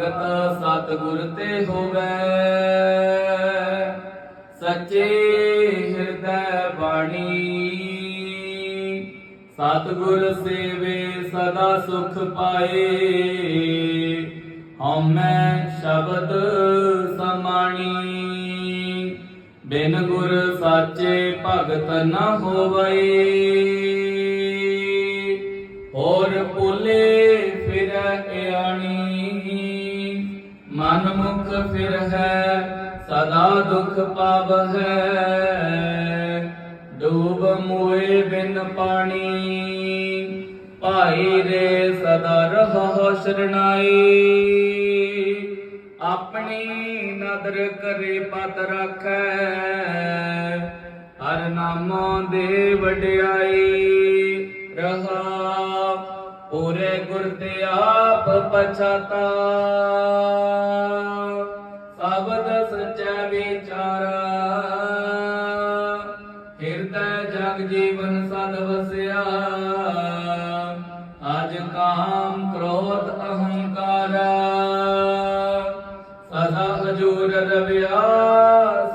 ਸਤ ਸਤਿਗੁਰ ਤੇ ਹੋਵੇ। ਸੱਚੇ ਹਿਰਦੈ ਬਾਣੀ। ਸਤਿਗੁਰ ਸੇਵੇ ਸਦਾ ਸੁਖ ਪਾਏ। ਹਉਮੈ ਸ਼ਬਦ ਸਮਾਣੀ। ਬਿਨ ਗੁਰ ਸਾਚੇ ਭਗਤ ਨ ਹੋਵੇ ਹੋਰ ਭੁਲੇ ਫਿਰ ਫਿਰ ਹੈ, ਸਦਾ ਦੁਖ ਪਾਵ ਹੈ। ਡੂਬ ਮੋਏ ਬਿਨ ਪਾਣੀ, ਭਾਈ ਰੇ ਸਦਾ ਰਹਾ ਸ਼ਰਨਾਈ ਆਪਣੀ ਨਦਰ ਕਰੇ ਪਤ ਰੱਖੈ, ਹਰ ਨਾਮੋਂ ਦੇ ਵਡਿਆਈ। ਰਹਾ ਪੂਰੇ ਗੁਰ ਤੇ ਆਪ ਪਛਾਤਾ। ਜਗ ਸਦ ਵਸਿਆ। ਅਜ ਕਾਮ ਕ੍ਰੋਧ ਅਹੰਕਾਰਾ। ਸਦਾ ਹਜੂਰ ਰਵਿਆ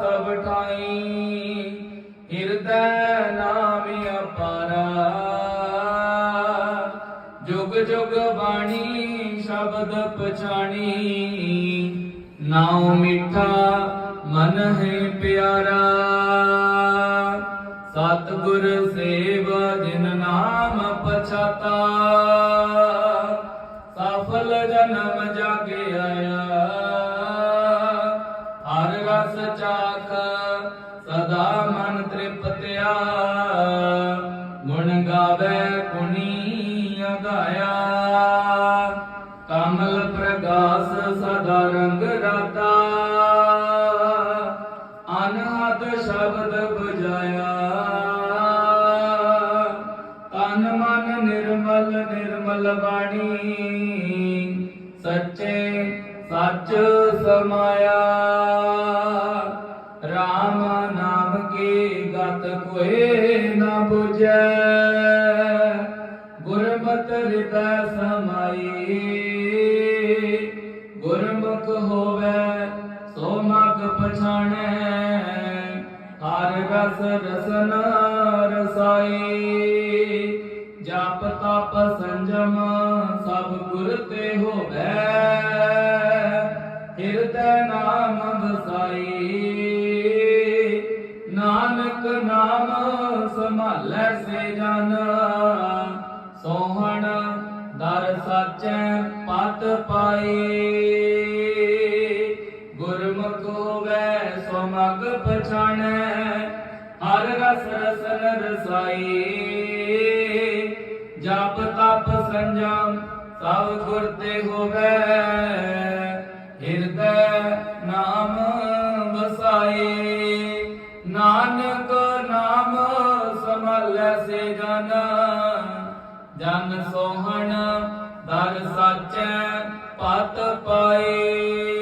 ਸਭ ਠਾਈ ਹਿਰਦੈ ਨਾਮ ਅਪਾਰਾ। ਜੁਗ ਜੁਗ ਬਾਣੀ ਸ਼ਬਦ ਪਛਾਣੀ। ਨਾਉ ਮਿੱਠਾ ਮਨ ਹੈ ਪਿਆਰਾ। ਸਤਿਗੁਰ ਸੇਵ ਜਿਨ ਨਾਮ ਪਛਾਤਾ। ਸਫਲ ਜਨਮ ਜਾਗੇ ਆਇਆ। ਹਰ ਰਸ ਚਾਖ ਸਦਾ ਮਨ ਤ੍ਰਿਪਤਿਆ। ਗੁਣ ਗਾਵੇ ਗੁਣੀ ਅਗਾਇਆ। ਤਨ ਮਨ ਨਿਰਮਲ ਨਿਰਮਲ ਬਾਣੀ। ਸੱਚੇ ਸੱਚ ਸਮਾਇਆ। RAM ਨਾਮ ਕੀ ਗਤ ਕੋਏ ਨਾ 부ਜੈ ਗੁਰਮਤਿ ਹਿਰਦੈ ਸਮਾਈ। ਗੁਰਮੁਖ ਹੋਵੇ ਸੋ ਮਗ ਪਛਾਣੈ। ਹਰ ਰਸ ਰਸਨ ਰਸਾਈ। ਤਪ ਸੰਜਮ ਸਭ ਗੁਰ ਤੇ ਹੋਵੇ। ਹਿਰਦੈ ਨਾਮ ਵਸਾਈ। ਨਾਨਕ ਨਾਮ ਸੰਭਾਲੈ ਸੇ ਜਨ। ਸੋਹਣ ਦਰ ਸਾਚੈ ਪਤ ਪਾਈ। ਗੁਰਮੁਖ ਹੋਵੇ ਸੋ ਪਛਾਣੈ। ਹਰ ਰਸ ਰਸਨ ਰਸਾਈ। ਜਪ ਤਪ ਸੰਜਮ, ਸਭ ਗੁਰ ਤੇ ਹੋਵੇ। ਹਿਰਦੈ ਨਾਮ ਵਸਾਏ। ਨਾਨਕ ਨਾਮ ਸੰਭਾਲੈ ਸੇ ਜਨ। ਜਨ ਸੋਹਣ ਦਰ ਸਾਚੈ ਪਤ ਪਾਏ।